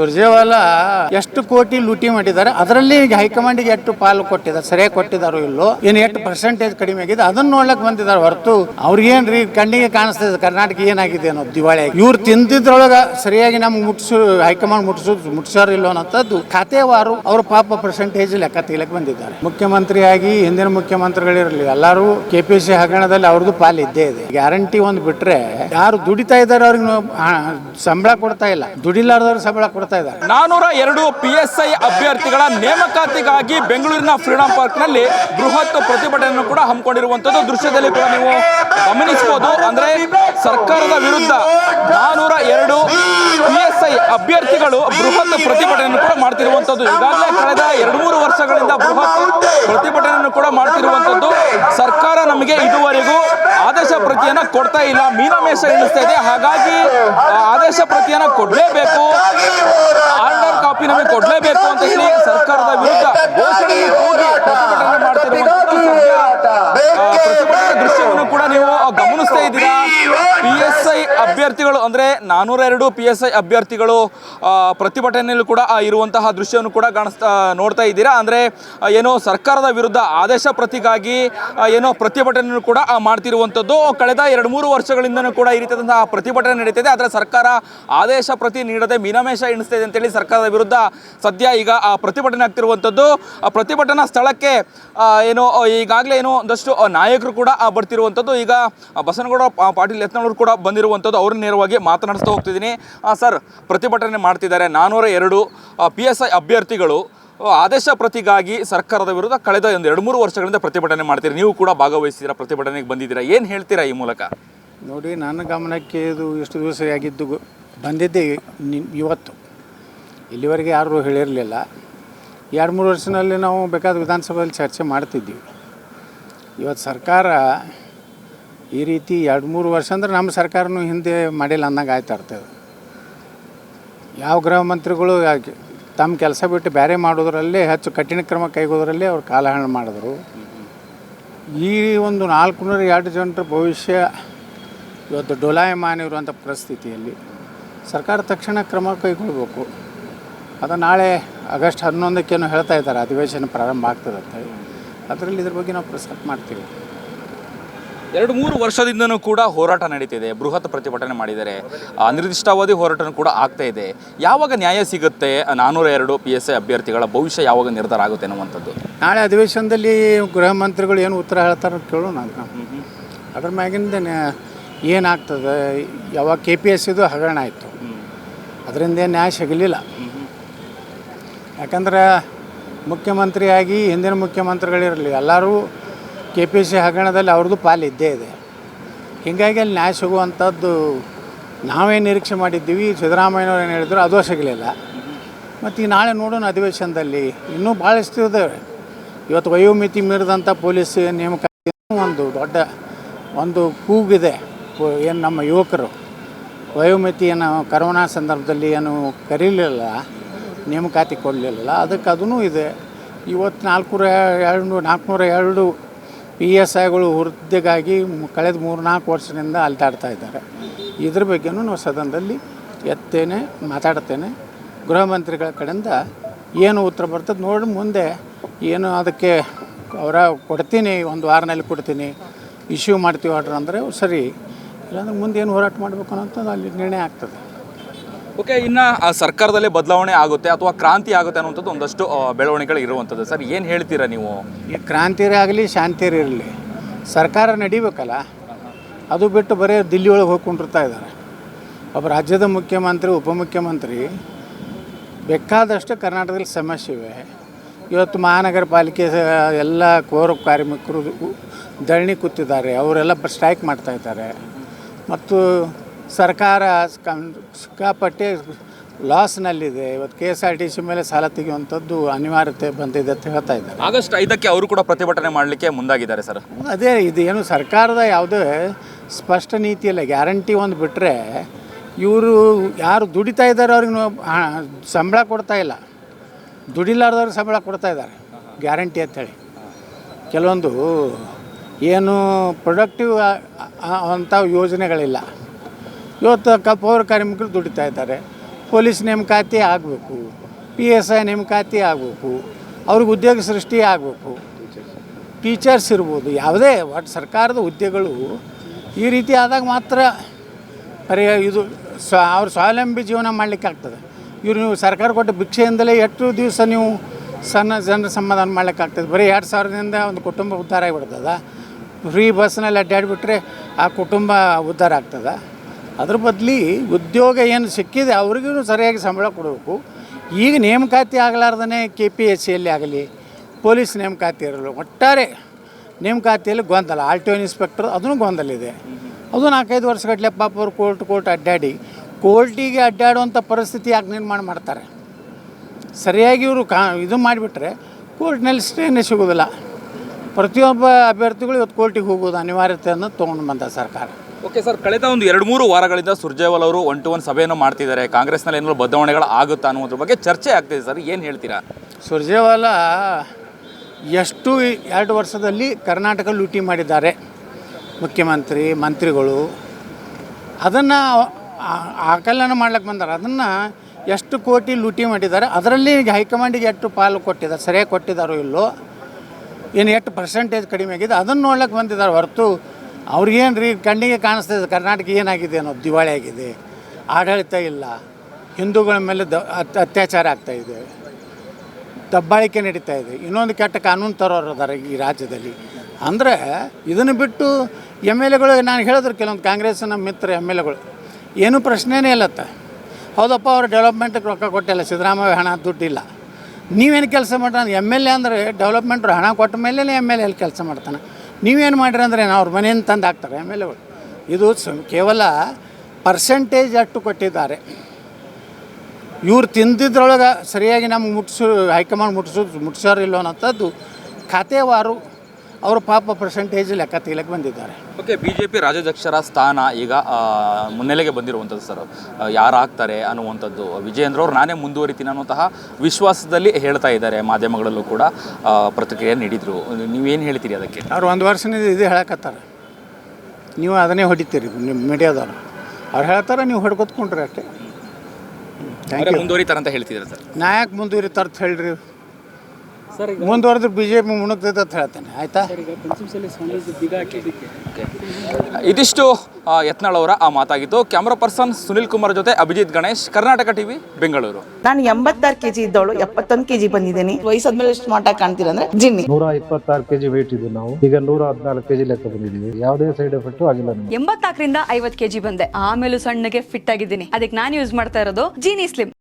ಸುರ್ಜೇವಾಲ ಎಷ್ಟು ಕೋಟಿ ಲೂಟಿ ಮಾಡಿದ್ದಾರೆ. ಅದರಲ್ಲಿ ಈಗ ಹೈಕಮಾಂಡಿಗೆ ಎಷ್ಟು ಪಾಲು ಕೊಟ್ಟಿದ್ದಾರೆ ಸರಿಯಾಗಿ ಕೊಟ್ಟಿದಾರೋ ಇಲ್ಲೋ ಏನು ಎಷ್ಟು ಪರ್ಸೆಂಟೇಜ್ ಕಡಿಮೆ ಆಗಿದೆ, ಅದನ್ನ ನೋಡ್ಲಕ್ ಬಂದಿದ್ದಾರೆ. ಹೊರತು ಅವ್ರಿಗೇನ್ರಿ ಕಣ್ಣಿಗೆ ಕಾಣಿಸ್ತದೆ, ಕರ್ನಾಟಕ ಏನಾಗಿದೆ ಅನ್ನೋ ದಿವಾಳಿ ಇವ್ರು ತಿಂದಿದ್ರೊಳಗ ಸರಿಯಾಗಿ ನಮ್ಗೆ ಮುಟ್ಸು, ಹೈಕಮಾಂಡ್ ಮುಟ್ಸು ಮುಟ್ಸಾರ ಇಲ್ಲೋ ಅನ್ನೋದು ಖಾತೆವಾರು ಅವ್ರ ಪಾಪ ಪರ್ಸೆಂಟೇಜ್ ಲೆಕ್ಕ ತೆಗಿಲಕ್ಕೆ ಬಂದಿದ್ದಾರೆ. ಮುಖ್ಯಮಂತ್ರಿಯಾಗಿ, ಹಿಂದಿನ ಮುಖ್ಯಮಂತ್ರಿಗಳಿರಲಿ, ಎಲ್ಲರೂ ಕೆ ಪಿ ಸಿ ಹಗರಣದಲ್ಲಿ ಅವ್ರದ್ದು ಪಾಲು ಇದ್ದೇ ಇದೆ. ಗ್ಯಾರಂಟಿ ಒಂದು ಬಿಟ್ರೆ ಯಾರು ದುಡಿತಾ ಇದ್ದಾರೆ ಅವ್ರಿಗೆ ಸಂಬಳ ಕೊಡ್ತಾ ಇಲ್ಲ. ದುಡಿಲಾರ್ದವ್ರು ಸಂಬಳ ಕೊಡ್ತಾ ಇದ್ದಾರೆ. ನಾನೂರ ಎರಡು ಪಿ ಎಸ್ ಐ ಅಭ್ಯರ್ಥಿಗಳ ನೇಮಕಾತಿಗಾಗಿ ಬೆಂಗಳೂರಿನ ಫ್ರೀಡಂ ಪಾರ್ಕ್ನಲ್ಲಿ ಬೃಹತ್ ಪ್ರತಿಭಟನೆಯನ್ನು ಕೂಡ ಹಮ್ಮಿಕೊಂಡಿರುವಂತದ್ದು ದೃಶ್ಯದಲ್ಲಿ ಕೂಡ ನೀವು ಗಮನಿಸಬಹುದು. ಅಂದ್ರೆ ಸರ್ಕಾರದ ವಿರುದ್ಧ ನಾನೂರ ಎರಡು ಪಿ ಐ ಅಭ್ಯರ್ಥಿಗಳು ಬೃಹತ್ ಪ್ರತಿಭಟನೆಯನ್ನು ಕೂಡ ಮಾಡ್ತಿರುವಂತದ್ದು ಈಗಾಗಲೇ ಕಳೆದ ಎರಡು ಮೂರು ವರ್ಷಗಳಿಂದ ಬೃಹತ್ ಪ್ರತಿಭಟನೆಯನ್ನು ಕೂಡ ಮಾಡ್ತಿರುವಂತದ್ದು ಸರ್ಕಾರ ನಮಗೆ ಇದುವರೆಗೂ ಆದೇಶ ಪ್ರತಿಯನ್ನ ಕೊಡ್ತಾ ಇಲ್ಲ. ಮೀನಮೇಷ ಎಣಿಸ್ತಾ ಇದೆ. ಹಾಗಾಗಿ ಆದೇಶ ಪ್ರತಿಯನ್ನ ಕೊಡ್ಲೇಬೇಕು. ಆರ್ಡರ್ ಕಾಪಿ ನಮಗೆ ಕೊಡ್ಲೇಬೇಕು ಅಂತ ಹೇಳಿ ಸರ್ಕಾರದ ವಿರುದ್ಧ ಘೋಷಣೆ ಕೂಗಿ ಪ್ರತಿಭಟನೆ ಮಾಡ್ತಿರುವಂತದ್ದು ಸದ್ಯ, ಆ, ಪ್ರತಿಭಟನೆ ದೃಶ್ಯವನ್ನು ಕೂಡ ನೀವು ಗಮನಿಸ್ತಾ ಇದ್ದೀರಾ ಪಿ ಎಸ್ ಐ ಅಭ್ಯರ್ಥಿಗಳು ಅಂದರೆ ನಾನ್ನೂರ ಎರಡು ಪಿ ಎಸ್ ಐ ಅಭ್ಯರ್ಥಿಗಳು ಪ್ರತಿಭಟನೆಯಲ್ಲಿ ಕೂಡ ಇರುವಂತಹ ದೃಶ್ಯವನ್ನು ಕೂಡ ಕಾಣಿಸ್ತಾ, ನೋಡ್ತಾ ಇದ್ದೀರಾ. ಅಂದರೆ ಏನೋ ಸರ್ಕಾರದ ವಿರುದ್ಧ ಆದೇಶ ಪ್ರತಿಗಾಗಿ ಏನೋ ಪ್ರತಿಭಟನೆಯನ್ನು ಕೂಡ ಮಾಡ್ತಿರುವಂಥದ್ದು ಕಳೆದ ಎರಡು ಮೂರು ವರ್ಷಗಳಿಂದಲೂ ಕೂಡ ಈ ರೀತಿಯಾದಂತಹ ಪ್ರತಿಭಟನೆ ನಡೀತಿದೆ. ಆದರೆ ಸರ್ಕಾರ ಆದೇಶ ಪ್ರತಿ ನೀಡದೆ ಮೀನಮೇಷ ಎಣಿಸ್ತಾ ಇದೆ ಅಂತೇಳಿ ಸರ್ಕಾರದ ವಿರುದ್ಧ ಸದ್ಯ ಈಗ, ಆ, ಪ್ರತಿಭಟನೆ ಆಗ್ತಿರುವಂಥದ್ದು ಪ್ರತಿಭಟನಾ ಸ್ಥಳಕ್ಕೆ ಏನೋ ಈಗಾಗಲೇ ಏನೋ ಒಂದಷ್ಟು ನಾಯಕರು ಕೂಡ ಬರ್ತಿರುವಂಥದ್ದು ಈಗ ಬಸನಗೌಡ ಪಾಟೀಲ್ ಯತ್ನಾಳ್ ಕೂಡ ಬಂದಿರುವಂಥದ್ದು ಅವ್ರನ್ನ ನೇರವಾಗಿ ಮಾತನಾಡಿಸ್ತಾ ಹೋಗ್ತಿದ್ದೀನಿ. ಸರ್, ಪ್ರತಿಭಟನೆ ಮಾಡ್ತಿದ್ದಾರೆ. ನಾನ್ನೂರ ಎರಡು ಪಿ ಎಸ್ ಐ ಅಭ್ಯರ್ಥಿಗಳು ಆದೇಶ ಪ್ರತಿಗಾಗಿ ಸರ್ಕಾರದ ವಿರುದ್ಧ ಕಳೆದ ಒಂದು ಎರಡು ಮೂರು ವರ್ಷಗಳಿಂದ ಪ್ರತಿಭಟನೆ ಮಾಡ್ತೀರಿ. ನೀವು ಕೂಡ ಭಾಗವಹಿಸಿದ್ದೀರಾ ಪ್ರತಿಭಟನೆಗೆ ಬಂದಿದ್ದೀರಾ? ಏನು ಹೇಳ್ತೀರಾ ಈ ಮೂಲಕ? ನೋಡಿ, ನನ್ನ ಗಮನಕ್ಕೆ ಇದು ಎಷ್ಟು ದಿವಸ ಆಗಿದ್ದು ಬಂದಿದ್ದೆ ಇವತ್ತು. ಇಲ್ಲಿವರೆಗೆ ಯಾರೂ ಹೇಳಿರಲಿಲ್ಲ. ಎರಡು ಮೂರು ವರ್ಷದಲ್ಲಿ ನಾವು ಬೇಕಾದ ವಿಧಾನಸಭೆಯಲ್ಲಿ ಚರ್ಚೆ ಮಾಡ್ತಿದ್ದೀವಿ. ಇವತ್ತು ಸರ್ಕಾರ ಈ ರೀತಿ ಎರಡು ಮೂರು ವರ್ಷ ಅಂದ್ರೆ ನಮ್ಮ ಸರ್ಕಾರನೂ ಹಿಂದೆ ಮಾಡಿಲ್ಲ ಅನ್ನಂಗೆ ಆಯ್ತು ಅರ್ಥ. ಇದು. ಯಾವ ಗೃಹ ಮಂತ್ರಿಗಳು ತಮ್ಮ ಕೆಲಸ ಬಿಟ್ಟು ಬೇರೆ ಮಾಡೋದ್ರಲ್ಲಿ ಹೆಚ್ಚು ಕಠಿಣ ಕ್ರಮ ಕೈಗೋದ್ರಲ್ಲಿ ಅವ್ರು ಕಾಲಹರಣ ಮಾಡಿದ್ರು. ಈ ಒಂದು ನಾಲ್ಕುನೂರ ಎರಡು ಜನರ ಭವಿಷ್ಯ ಇವತ್ತು ಡೊಲಾಯಮಾನ ಇರುವಂಥ ಪರಿಸ್ಥಿತಿಯಲ್ಲಿ ಸರ್ಕಾರ ತಕ್ಷಣ ಕ್ರಮ ಕೈಗೊಳ್ಬೇಕು. ಅದು ನಾಳೆ ಆಗಸ್ಟ್ ಹನ್ನೊಂದಕ್ಕೇನು ಹೇಳ್ತಾ ಇದ್ದಾರೆ, ಅಧಿವೇಶನ ಪ್ರಾರಂಭ ಆಗ್ತದೆ ಅಂತೇಳಿ ಅದರಲ್ಲಿ ಇದ್ರ ಬಗ್ಗೆ ನಾವು ಪ್ರಸ್ತಾಪ ಮಾಡ್ತೀವಿ. ಎರಡು ಮೂರು ವರ್ಷದಿಂದನೂ ಕೂಡ ಹೋರಾಟ ನಡೀತಿದೆ. ಬೃಹತ್ ಪ್ರತಿಭಟನೆ ಮಾಡಿದ್ದಾರೆ. ಅನಿರ್ದಿಷ್ಟಾವಧಿ ಹೋರಾಟ ಕೂಡ ಆಗ್ತಾ ಇದೆ. ಯಾವಾಗ ನ್ಯಾಯ ಸಿಗುತ್ತೆ? ನಾನೂರ ಎರಡು ಪಿ ಎಸ್ ಐ ಅಭ್ಯರ್ಥಿಗಳ ಭವಿಷ್ಯ ಯಾವಾಗ ನಿರ್ಧಾರ ಆಗುತ್ತೆ ಅನ್ನುವಂಥದ್ದು ನಾಳೆ ಅಧಿವೇಶನದಲ್ಲಿ ಗೃಹ ಮಂತ್ರಿಗಳು ಏನು ಉತ್ತರ ಹೇಳ್ತಾರೆ ಅಂತ. ಕೇಳೋಣ ನಾನು ಅದ್ರ ಮ್ಯಾಗಿಂದ ಏನಾಗ್ತದೆ? ಯಾವಾಗ ಕೆ ಪಿ ಎಸ್ ಇದು ಹಗರಣ ಆಯಿತು. ಅದರಿಂದ ಏನು ನ್ಯಾಯ ಸಿಗಲಿಲ್ಲ. ಯಾಕಂದ್ರೆ ಮುಖ್ಯಮಂತ್ರಿಯಾಗಿ ಹಿಂದಿನ ಮುಖ್ಯಮಂತ್ರಿಗಳಿರಲಿ ಎಲ್ಲರೂ ಕೆ ಪಿ ಸಿ ಹಗರಣದಲ್ಲಿ ಅವ್ರದ್ದು ಪಾಲು ಇದ್ದೇ ಇದೆ. ಹೀಗಾಗಿ ಅಲ್ಲಿ ನ್ಯಾಯ ಸಿಗುವಂಥದ್ದು ನಾವೇನು ನಿರೀಕ್ಷೆ ಮಾಡಿದ್ದೀವಿ. ಸಿದ್ದರಾಮಯ್ಯನವ್ರು ಏನು ಹೇಳಿದ್ರು ಅದು ಸಿಗಲಿಲ್ಲ. ಮತ್ತು ಈಗ ನಾಳೆ ನೋಡೋಣ ಅಧಿವೇಶನದಲ್ಲಿ. ಇನ್ನೂ ಭಾಳಷ್ಟು ಇದ್ದಾವೆ ಇವತ್ತು ವಯೋಮಿತಿ ಮೀರಿದಂಥ ಪೊಲೀಸ್ ನೇಮಕಾತಿ ಒಂದು ದೊಡ್ಡ ಒಂದು ಕೂಗಿದೆ. ಏನು ನಮ್ಮ ಯುವಕರು. ವಯೋಮಿತಿಯನ್ನು ಕರೋನಾ ಸಂದರ್ಭದಲ್ಲಿ ಏನು ಕರೀಲಿಲ್ಲ, ನೇಮಕಾತಿ ಕೊಡಲಿಲ್ಲ. ಅದಕ್ಕೆ ಅದೂ ಇದೆ. ಇವತ್ತು ನಾಲ್ಕುನೂರ ಎರಡು ನಾಲ್ಕುನೂರ ಎರಡು ಪಿ ಎಸ್ ಐಗಳು ಹುದ್ದೆಗಾಗಿ ಕಳೆದ ಮೂರು ನಾಲ್ಕು ವರ್ಷದಿಂದ ಅಲ್ದಾಡ್ತಾ ಇದ್ದಾರೆ. ಇದ್ರ ಬಗ್ಗೆನೂ ನಾವು ಸದನದಲ್ಲಿ ಎತ್ತೇನೆ, ಮಾತಾಡ್ತೇನೆ. ಗೃಹ ಮಂತ್ರಿಗಳ ಕಡೆಯಿಂದ ಏನು ಉತ್ತರ ಬರ್ತದೆ ನೋಡಿ ಮುಂದೆ. ಏನು ಅದಕ್ಕೆ ಅವರ ಕೊಡ್ತೀನಿ, ಒಂದು ವಾರನಲ್ಲಿ ಕೊಡ್ತೀನಿ ಇಶ್ಯೂ ಮಾಡ್ತೀವಿ ಆರ್ಡ್ರ್ ಅಂದರೆ ಸರಿ. ಇಲ್ಲಾಂದ್ರೆ ಮುಂದೆ ಏನು ಹೋರಾಟ ಮಾಡಬೇಕು ಅನ್ನೋಂಥದ್ದು ಅಲ್ಲಿ ನಿರ್ಣಯ ಆಗ್ತದೆ. ಓಕೆ, ಇನ್ನು ಸರ್ಕಾರದಲ್ಲೇ ಬದಲಾವಣೆ ಆಗುತ್ತೆ ಅಥವಾ ಕ್ರಾಂತಿ ಆಗುತ್ತೆ ಅನ್ನುವಂಥದ್ದು ಒಂದಷ್ಟು ಬೆಳವಣಿಗೆಗಳು ಇರುವಂಥದ್ದು. ಸರ್, ಏನು ಹೇಳ್ತೀರಾ ನೀವು? ಈ ಕ್ರಾಂತಿರೇ ಆಗಲಿ ಶಾಂತಿರೇ ಇರಲಿ, ಸರ್ಕಾರ ನಡಿಬೇಕಲ್ಲ? ಅದು ಬಿಟ್ಟು ಬರೀ ದಿಲ್ಲಿ ಒಳಗೆ ಹೋಗ್ಕೊಂಡಿರ್ತಾ ಇದ್ದಾರೆ. ಒಬ್ಬ ರಾಜ್ಯದ ಮುಖ್ಯಮಂತ್ರಿ, ಉಪಮುಖ್ಯಮಂತ್ರಿ, ಬೇಕಾದಷ್ಟು ಕರ್ನಾಟಕದಲ್ಲಿ ಸಮಸ್ಯೆ ಇವೆ. ಇವತ್ತು ಮಹಾನಗರ ಪಾಲಿಕೆ ಎಲ್ಲ ಕೋರ ಕಾರ್ಮಿಕರು ಧರಣಿ ಕೂತಿದ್ದಾರೆ. ಅವರೆಲ್ಲ ಸ್ಟ್ರೈಕ್ ಮಾಡ್ತಾ ಇದ್ದಾರೆ. ಮತ್ತು ಸರ್ಕಾರ ಸಿಕ್ಕಾಪಟ್ಟೆ ಲಾಸ್ನಲ್ಲಿದೆ ಇವತ್ತು K S R T C ಮೇಲೆ ಸಾಲ ತೆಗೆಯುವಂಥದ್ದು ಅನಿವಾರ್ಯತೆ ಬಂದಿದೆ ಅಂತ ಹೇಳ್ತಾ ಇದ್ದಾರೆ. ಆಗಸ್ಟ್ ಐದಕ್ಕೆ ಅವರು ಕೂಡ ಪ್ರತಿಭಟನೆ ಮಾಡಲಿಕ್ಕೆ ಮುಂದಾಗಿದ್ದಾರೆ ಸರ್. ಅದೇ ಇದು ಏನು ಸರ್ಕಾರದ ಯಾವುದೇ ಸ್ಪಷ್ಟ ನೀತಿಯಲ್ಲ ಗ್ಯಾರಂಟಿ ಒಂದು ಬಿಟ್ಟರೆ ಇವರು ಯಾರು ದುಡಿತಾ ಇದ್ದಾರೆ ಅವ್ರಿಗೆ ಸಂಬಳ ಕೊಡ್ತಾ ಇಲ್ಲ. ದುಡಿಲಾರ್ದವ್ರಿಗೆ ಸಂಬಳ ಕೊಡ್ತಾ ಇದ್ದಾರೆ. ಗ್ಯಾರಂಟಿ ಅಂತೇಳಿ ಕೆಲವೊಂದು ಏನು ಪ್ರೊಡಕ್ಟಿವ್ ಅಂಥ ಯೋಜನೆಗಳಿಲ್ಲ. ಇವತ್ತು ಕ ಪೌರ ಕಾರ್ಮಿಕರು ದುಡಿತಾ ಇದ್ದಾರೆ. ಪೊಲೀಸ್ ನೇಮಕಾತಿ ಆಗಬೇಕು. ಪಿ ಎಸ್ ಐ ನೇಮಕಾತಿ ಆಗಬೇಕು. ಅವ್ರಿಗೆ ಉದ್ಯೋಗ ಸೃಷ್ಟಿ ಆಗಬೇಕು. ಟೀಚರ್ಸ್ ಇರ್ಬೋದು, ಯಾವುದೇ ಒಟ್ಟು ಸರ್ಕಾರದ ಹುದ್ದೆಗಳು ಈ ರೀತಿ ಆದಾಗ ಮಾತ್ರ ಪರಿ, ಇದು ಸ್ವ, ಅವ್ರ ಸ್ವಾವಲಂಬಿ ಜೀವನ ಮಾಡಲಿಕ್ಕೆ ಆಗ್ತದೆ. ಇವ್ರು ನೀವು ಸರ್ಕಾರ ಕೊಟ್ಟ ಭಿಕ್ಷೆಯಿಂದಲೇ ಎಷ್ಟು ದಿವಸ ನೀವು ಸಣ್ಣ ಜನರ ಸಮಾಧಾನ ಮಾಡ್ಲಿಕ್ಕಾಗ್ತದೆ ಬರೀ ಎರಡು ಸಾವಿರದಿಂದ ಒಂದು ಕುಟುಂಬ ಉದ್ಧಾರ ಆಗಿಬಿಡ್ತದ. ಫ್ರೀ ಬಸ್ನಲ್ಲಿ ಅಡ್ಡಾಡಿಬಿಟ್ರೆ ಆ ಕುಟುಂಬ ಉದ್ಧಾರ ಆಗ್ತದೆ. ಅದ್ರ ಬದಲಿ ಉದ್ಯೋಗ ಏನು ಸಿಕ್ಕಿದೆ ಅವ್ರಿಗೂ ಸರಿಯಾಗಿ ಸಂಬಳ ಕೊಡಬೇಕು. ಈಗ ನೇಮಕಾತಿ ಆಗಲಾರ್ದೇ ಕೆ ಪಿ ಎಸ್ ಸಿಯಲ್ಲಿ ಆಗಲಿ, ಪೊಲೀಸ್ ನೇಮಕಾತಿ ಇರಲು, ಒಟ್ಟಾರೆ ನೇಮಕಾತಿಯಲ್ಲಿ ಗೊಂದಲ. ಆರ್ ಟಿ ಒ ಇನ್ಸ್ಪೆಕ್ಟರ್ ಅದನ್ನು ಗೊಂದಲ ಇದೆ ಅದು ನಾಲ್ಕೈದು ವರ್ಷಗಟ್ಟಲೆ ಪಾಪ ಅವರು ಕೋರ್ಟ್ ಕೋರ್ಟ್ ಅಡ್ಡಾಡಿ, ಕೋರ್ಟಿಗೆ ಅಡ್ಡಾಡುವಂಥ ಪರಿಸ್ಥಿತಿ ಯಾಕೆ ನಿರ್ಮಾಣ ಮಾಡ್ತಾರೆ? ಸರಿಯಾಗಿ ಇವರು ಕಾ, ಇದು ಮಾಡಿಬಿಟ್ರೆ ಕೋರ್ಟ್ನಲ್ಲಿ ಸ್ಟೇನೇ ಸಿಗೋದಿಲ್ಲ ಪ್ರತಿಯೊಬ್ಬ ಅಭ್ಯರ್ಥಿಗಳು ಇವತ್ತು ಕೋರ್ಟಿಗೆ ಹೋಗೋದು ಅನಿವಾರ್ಯತೆಯನ್ನು ತೊಗೊಂಡು ಬಂದ ಸರ್ಕಾರ. ಓಕೆ ಸರ್ ಕಳೆದ ಒಂದು ಎರಡು ಮೂರು ವಾರಗಳಿಂದ ಸುರ್ಜೇವಾಲ್ ಅವರು ಒನ್ ಟು ಒನ್ ಸಭೆಯನ್ನು ಮಾಡ್ತಿದ್ದಾರೆ. ಕಾಂಗ್ರೆಸ್ನಲ್ಲಿ ಏನಾದ್ರು ಬದಲಾವಣೆಗಳು ಆಗುತ್ತಾ ಅನ್ನೋದ್ರ ಬಗ್ಗೆ ಚರ್ಚೆ ಆಗ್ತಿದೆ ಸರ್ ಏನು ಹೇಳ್ತೀರಾ? ಸುರ್ಜೇವಾಲ ಎಷ್ಟು ಎರಡು ವರ್ಷದಲ್ಲಿ ಕರ್ನಾಟಕ ಲೂಟಿ ಮಾಡಿದ್ದಾರೆ. ಮುಖ್ಯಮಂತ್ರಿ, ಮಂತ್ರಿಗಳು. ಅದನ್ನು ಆಕಲನ ಮಾಡ್ಲಿಕ್ಕೆ ಬಂದಾರೆ. ಅದನ್ನು ಎಷ್ಟು ಕೋಟಿ ಲೂಟಿ ಮಾಡಿದ್ದಾರೆ. ಅದರಲ್ಲಿ ಹೈಕಮಾಂಡಿಗೆ ಎಷ್ಟು ಪಾಲು ಕೊಟ್ಟಿದ್ದಾರೆ, ಸರಿಯಾಗಿ ಕೊಟ್ಟಿದ್ದಾರೋ ಇಲ್ಲೋ, ಏನು ಎಷ್ಟು ಪರ್ಸೆಂಟೇಜ್ ಕಡಿಮೆ ಆಗಿದೆ, ಅದನ್ನು ನೋಡ್ಲಿಕ್ಕೆ ಬಂದಿದ್ದಾರೆ ಹೊರತು ಅವ್ರಿಗೇನು ರೀ ಕಣ್ಣಿಗೆ ಕಾಣಿಸ್ತದೆ ಕರ್ನಾಟಕ ಏನಾಗಿದೆ ಅನ್ನೋದು ದಿವಾಳಿ ಆಗಿದೆ. ಆಡಳಿತ ಇಲ್ಲ. ಹಿಂದೂಗಳ ಮೇಲೆ ದ ಅತ್- ಅತ್ಯಾಚಾರ ಆಗ್ತಾಯಿದೆ ದಬ್ಬಾಳಿಕೆ ನಡೀತಾ ಇದೆ. ಇನ್ನೊಂದು ಕೆಟ್ಟ ಕಾನೂನು ತರೋರು ಅದಾರೆ ಈ ರಾಜ್ಯದಲ್ಲಿ. ಅಂದರೆ ಇದನ್ನು ಬಿಟ್ಟು ಎಂ ಎಲ್ ಎಗಳು, ನಾನು ಹೇಳಿದ್ರು ಕೆಲವೊಂದು ಕಾಂಗ್ರೆಸ್ಸಿನ ಮಿತ್ರ ಎಂ ಎಲ್ ಎಗಳು, ಏನೂ ಪ್ರಶ್ನೆನೇ ಇಲ್ಲತ್ತ ಹೌದಪ್ಪ, ಅವರು ಡೆವಲಪ್ಮೆಂಟ್ಗೆ ರೊಕ್ಕ ಕೊಟ್ಟಿಲ್ಲ, ಸಿದ್ದರಾಮಯ್ಯ ಹಣ ದುಡ್ಡಿಲ್ಲ. ನೀವೇನು ಕೆಲಸ ಮಾಡ್ರಿ ಎಂ ಎಲ್ ಎ ಅಂದರೆ ಡೆವಲಪ್ಮೆಂಟ್ರು ಹಣ ಕೊಟ್ಟ ಮೇಲೆ ಎಂ ಎಲ್ ಎಲ್ಲಿ ಕೆಲಸ ಮಾಡ್ತಾನೆ. ನೀವೇನು ಮಾಡಿರಿ ಅಂದರೆ ಅವ್ರ ಮನೆಯಿಂದ ತಂದು ಹಾಕ್ತಾರೆ. ಆಮೇಲೆ ಇದು ಕೇವಲ ಪರ್ಸೆಂಟೇಜ್ ಅಷ್ಟು ಕೊಟ್ಟಿದ್ದಾರೆ. ಇವ್ರು ತಿಂದಿದ್ರೊಳಗೆ ಸರಿಯಾಗಿ ನಮ್ಗೆ ಮುಟ್ಸು, ಹೈಕಮಾಂಡ್ ಮುಟ್ಸೋ ಮುಟ್ಸೋರಿಲ್ಲ ಅನ್ನೋಂಥದ್ದು ಖಾತೆವಾರು ಅವರು ಪಾಪ ಪರ್ಸೆಂಟೇಜ್ ಲೆಕ್ಕ ತೆಗಿಲಕ್ಕೆ ಬಂದಿದ್ದಾರೆ. ಓಕೆ ಬಿ ಜೆ ಪಿ ರಾಜ್ಯಾಧ್ಯಕ್ಷರ ಸ್ಥಾನ ಈಗ ಮುನ್ನೆಲೆಗೆ ಬಂದಿರುವಂಥದ್ದು ಸರ್ ಯಾರು ಯಾರಾಗ್ತಾರೆ ಅನ್ನುವಂಥದ್ದು. ವಿಜಯೇಂದ್ರ ಅವರು ನಾನೇ ಮುಂದುವರಿತೀನಿ ಅನ್ನುವಂತಹ ವಿಶ್ವಾಸದಲ್ಲಿ ಹೇಳ್ತಾ ಇದ್ದಾರೆ ಮಾಧ್ಯಮಗಳಲ್ಲೂ ಕೂಡ ಪ್ರತಿಕ್ರಿಯೆ ನೀಡಿದರು. ನೀವೇನು ಹೇಳ್ತೀರಿ ಅದಕ್ಕೆ? ಅವ್ರು ಒಂದು ವರ್ಷದಿಂದ ಇದು ಹೇಳಕತ್ತಾರೆ. ನೀವು ಅದನ್ನೇ ಹೊಡಿತೀರಿ ನಿಮ್ಮ ಮೀಡಿಯಾದವರು. ಅವ್ರು ಹೇಳ್ತಾರೆ ನೀವು ಹೊಡ್ಕೊತ್ಕೊಂಡ್ರಿ ಅಷ್ಟೇ. ಮುಂದುವರಿತಾರಂತ ಹೇಳ್ತಿದ್ದಾರೆ ಸರ್ ನಾ ಯಾಕೆ ಮುಂದುವರಿತಾರ ಅಂತ ಹೇಳ್ರಿ. ಮುಂದುವರೆದ್ರೆ ಬಿ ಜೆ ಪಿ ಮುಣಗ್ತೈತೆ ಅಂತ ಹೇಳ್ತೇನೆ ಆಯಿತಾ? ಇದಿಷ್ಟು ಯತ್ನಾಳ್ ಅವರ ಆ ಮಾತಾಗಿತ್ತು ಕ್ಯಾಮ್ರಾ ಪರ್ಸನ್ ಸುನಿಲ್ ಕುಮಾರ್ ಜೊತೆ ಅಭಿಜಿತ್ ಗಣೇಶ್ ಕರ್ನಾಟಕ ಟಿವಿ ಬೆಂಗಳೂರು. ನಾನು ಎಂಬತ್ತಾರು ಕೆಜಿ ಇದ್ದವಳು ಎಪ್ಪತ್ತೊಂದು ಕೆಜಿ ಬಂದಿದ್ದೀನಿ. ವಯಸ್ಸಾದ್ಮೇಲೆ ಎಷ್ಟು ಮಾಟ ಕಾಣ್ತೀರ ಅಂದ್ರೆ ಜಿನ್ನಿ. ನೂರ ಇಪ್ಪತ್ತಾರು ಕೆಜಿ ವೇಟ್ ಇದ್ದು ನಾವು. ಈಗ ನೂರ ಹದಿನಾಲ್ಕು ಕೆಜಿ ಲೆಕ್ಕ ಬಂದಿದ್ದೀವಿ. ಯಾವುದೇ ಸೈಡ್ ಎಫೆಕ್ಟ್ ಆಗಿಲ್ಲ ಎಂಬತ್ತಾಕರಿಂದ ಎಂಬತ್ನಾಲ್ಕರಿಂದ ಐವತ್ ಕೆಜಿ ಬಂದೆ. ಆಮೇಲೆ ಸಣ್ಣಗೆ ಫಿಟ್ ಆಗಿದ್ದೀನಿ. ಅದಕ್ಕೆ ನಾನು ಯೂಸ್ ಮಾಡ್ತಾ ಇರೋದು ಜೀನಿ ಸ್ಲಿಮ್